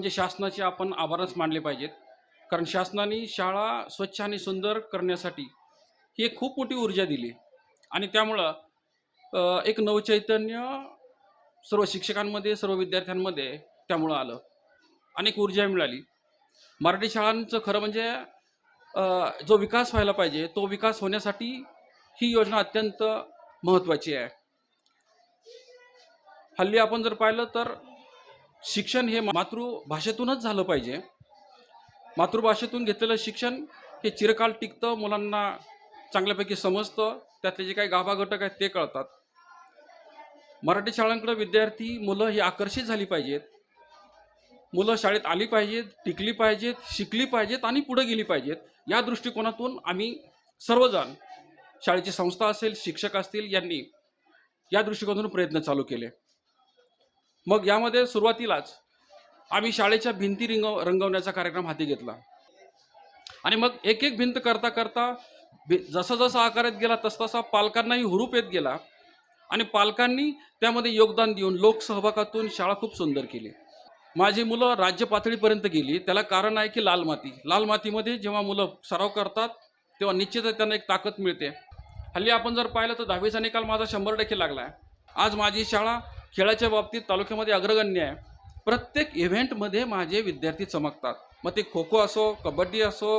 म्हणजे शासनाचे आपण आभारच मानले पाहिजेत. कारण शासनाने शाळा स्वच्छ आणि सुंदर करण्यासाठी ही एक खूप मोठी ऊर्जा दिली. आणि त्यामुळं एक नवचैतन्य सर्व शिक्षकांमध्ये सर्व विद्यार्थ्यांमध्ये त्यामुळं आलं. अनेक ऊर्जा मिळाली. मराठी शाळांचं खरं म्हणजे जो विकास व्हायला पाहिजे तो विकास होण्यासाठी ही योजना अत्यंत महत्त्वाची आहे. हल्ली आपण जर पाहिलं तर शिक्षण हे मातृभाषेतूनच झालं पाहिजे. मातृभाषेतून घेतलेलं शिक्षण हे चिरकाल टिकतं मुलांना चांगल्यापैकी समजतं त्यातले जे काही गाभा घटक आहेत ते कळतात. मराठी शाळांकडे विद्यार्थी मुलं ही आकर्षित झाली पाहिजेत. मुलं शाळेत आली पाहिजेत टिकली पाहिजेत शिकली पाहिजेत आणि पुढे गेली पाहिजेत. या दृष्टिकोनातून आम्ही सर्वजण शाळेची संस्था असेल शिक्षक असतील यांनी या दृष्टिकोनातून प्रयत्न चालू केले. मग यामध्ये सुरुवातीलाच आम्ही शाळेच्या भिंती रिंगव रंगवण्याचा कार्यक्रम हाती घेतला. आणि मग एक एक भिंत करता करता जसा जसा आकारात गेला तस तसा पालकांनाही हुरूप येत गेला. आणि पालकांनी त्यामध्ये योगदान देऊन लोकसहभागातून शाळा खूप सुंदर केली. माझी मुलं राज्य पातळीपर्यंत गेली. त्याला कारण आहे की लाल माती. लाल मातीमध्ये जेव्हा मुलं सराव करतात तेव्हा निश्चितच त्यांना एक ताकद मिळते. हल्ली आपण जर पाहिलं तर दहावीचा निकाल माझा शंभर टक्के लागला आहे आज माझी शाळा खेळाच्या बाबतीत तालुक्यामध्ये अग्रगण्य आहे. प्रत्येक इव्हेंटमध्ये माझे विद्यार्थी चमकतात. मग ते खो खो असो कबड्डी असो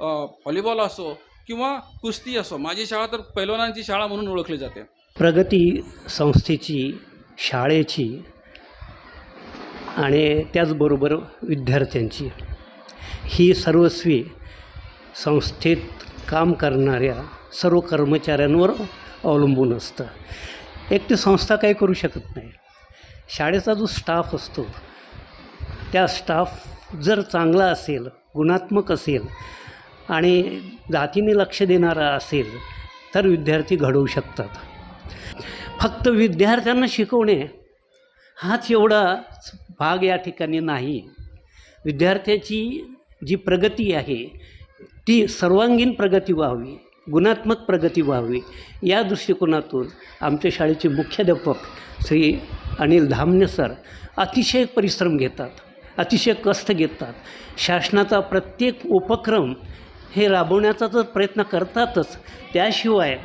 व्हॉलीबॉल असो किंवा कुस्ती असो माझी शाळा तर पैलवानांची शाळा म्हणून ओळखली जाते. प्रगती संस्थेची शाळेची आणि त्याचबरोबर विद्यार्थ्यांची. ही सर्वस्वी संस्थेत काम करणाऱ्या सर्व कर्मचाऱ्यांवर अवलंबून असतं. एकटी संस्था काही करू शकत नाही. शाळेचा जो स्टाफ असतो त्या स्टाफ जर चांगला असेल गुणात्मक असेल आणि जातीने लक्ष देणारा असेल तर विद्यार्थी घडवू शकतात. फक्त विद्यार्थ्यांना शिकवणे हाच एवढा भाग या ठिकाणी नाही. विद्यार्थ्याची जी प्रगती आहे ती सर्वांगीण प्रगती व्हावी. गुणात्मक प्रगती व्हावी. या दृष्टिकोनातून आमच्या शाळेचे मुख्याध्यापक श्री अनिल धामणे सर अतिशय परिश्रम घेतात अतिशय कष्ट घेतात. शासनाचा प्रत्येक उपक्रम हे राबवण्याचा तर प्रयत्न करतातच. त्याशिवाय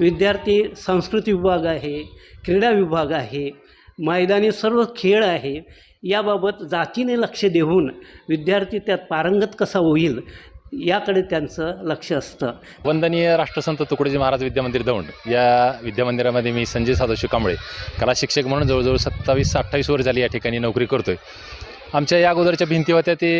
विद्यार्थी संस्कृती विभाग आहे क्रीडा विभाग आहे मैदानी सर्व खेळ आहे याबाबत जातीने लक्ष देऊन विद्यार्थी त्यात पारंगत कसा होईल याकडे त्यांचं लक्ष असतं. वंदनीय राष्ट्रसंत तुकडोजी महाराज विद्यामंदिर दौंड. या विद्यामंदिरामध्ये मी संजय सदाशिव कांबळे कला शिक्षक म्हणून जवळजवळ सत्तावीस अठ्ठावीस वर्ष झाली या ठिकाणी नोकरी करतो आहे आमच्या या अगोदरच्या भिंती होत्या ते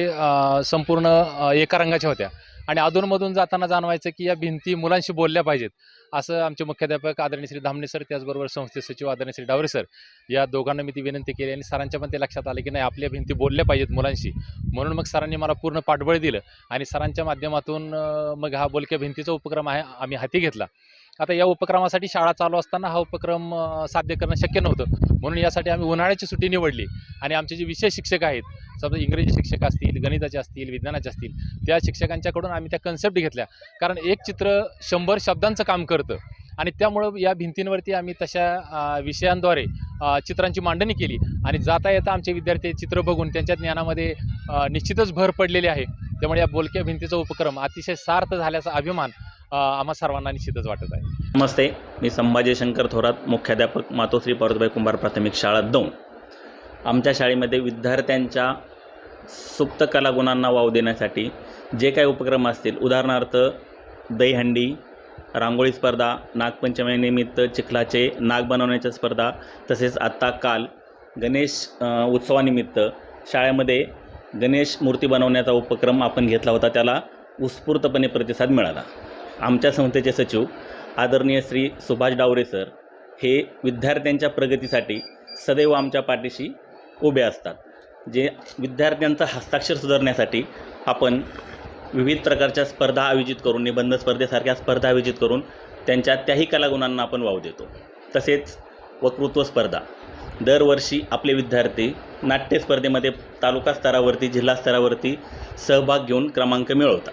संपूर्ण एका रंगाच्या होत्या. आणि अधूनमधून जाताना जाणवायचं की या भिंती मुलांशी बोलल्या पाहिजेत. असं आमचे मुख्याध्यापक आदरणीय श्री धामणे सर त्याचबरोबर संस्थे सचिव आदरणीय श्री डावरे सर या दोघांना मी ती विनंती केली आणि सरांच्या पण ते लक्षात आले की नाही आपल्या भिंती बोलल्या पाहिजेत मुलांशी. म्हणून मग सरांनी मला पूर्ण पाठबळ दिलं आणि सरांच्या माध्यमातून मग हा बोलक्या भिंतीचा उपक्रम आहे आम्ही हाती घेतला. आता या उपक्रमासाठी शाळा चालू असताना हा उपक्रम साध्य करणं शक्य नव्हतं. म्हणून यासाठी आम्ही उन्हाळ्याची सुट्टी निवडली. आणि आमचे जे विषय शिक्षक आहेत समजा इंग्रजी शिक्षक असतील गणिताचे असतील विज्ञानाचे असतील त्या शिक्षकांच्याकडून आम्ही त्या कन्सेप्ट घेतल्या. कारण एक चित्र शंभर शब्दांचं काम करतं. आणि त्यामुळं या भिंतींवरती आम्ही तशा विषयांद्वारे चित्रांची मांडणी केली. आणि जाता येता आमचे विद्यार्थी चित्र बघून त्यांच्या ज्ञानामध्ये निश्चितच भर पडलेली आहे. त्यामुळे या बोलक्या भिंतीचा उपक्रम अतिशय सार्थ झाल्याचा अभिमान आम्हा सर्वांना निश्चितच वाटत आहे. नमस्ते मी संभाजी शंकर थोरात मुख्याध्यापक मातोश्री पार्वतीबाई कुंभार प्राथमिक शाळा दोन. आमच्या शाळेमध्ये विद्यार्थ्यांच्या सुप्त कलागुणांना वाव देण्यासाठी जे काही उपक्रम असतील उदाहरणार्थ दहीहंडी रांगोळी स्पर्धा नागपंचमीनिमित्त चिखलाचे नाग बनवण्याच्या स्पर्धा तसेच आत्ता काल गणेश उत्सवानिमित्त शाळेमध्ये गणेश मूर्ती बनवण्याचा उपक्रम आपण घेतला होता त्याला उत्स्फूर्तपणे प्रतिसाद मिळाला. आमच्या संस्थेचे सचिव आदरणीय श्री सुभाष डावरे सर हे विद्यार्थ्यांच्या प्रगतीसाठी सदैव आमच्या पाठीशी उभे असतात जे विद्यार्थ्यांचा हस्ताक्षर सुधारण्यासाठी आपण विविध प्रकारच्या स्पर्धा आयोजित करून निबंध स्पर्धेसारख्या स्पर्धा आयोजित करून त्यांच्या त्याही कलागुणांना आपण वाव देतो. तसेच वक्तृत्व स्पर्धा. दरवर्षी आपले विद्यार्थी नाट्य स्पर्धेमध्ये तालुका स्तरावरती जिल्हा स्तरावरती सहभाग घेऊन क्रमांक मिळवतात.